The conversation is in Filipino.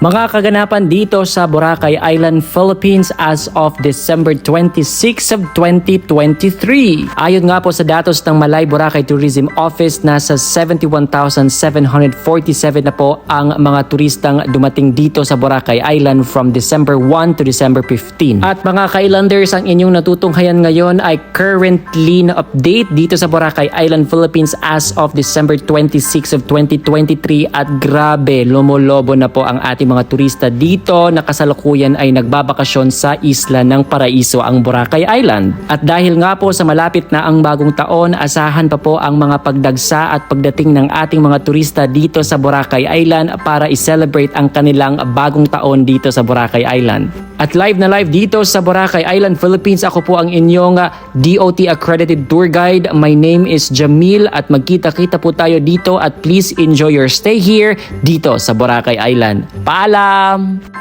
Mga kaganapan dito sa Boracay Island, Philippines as of December 26 of 2023. Ayon nga po sa datos ng Malay Boracay Tourism Office, nasa 71,747 na po ang mga turistang dumating dito sa Boracay Island from December 1 to December 15. At mga ka-islanders, ang inyong natutunghayan ngayon ay currently na update dito sa Boracay Island, Philippines as of December 26 of 2023 at grabe, lumolobo na po ang ating mga turista dito na kasalukuyan ay nagbabakasyon sa isla ng Paraiso ang Boracay Island. At dahil nga po sa malapit na ang bagong taon, asahan pa po ang mga pagdagsa at pagdating ng ating mga turista dito sa Boracay Island para i-celebrate ang kanilang bagong taon dito sa Boracay Island. At live na live dito sa Boracay Island, Philippines, ako po ang inyong ah, DOT accredited tour guide. My name is Jamil at magkita-kita po tayo dito at please enjoy your stay here dito sa Boracay Island. Paalam!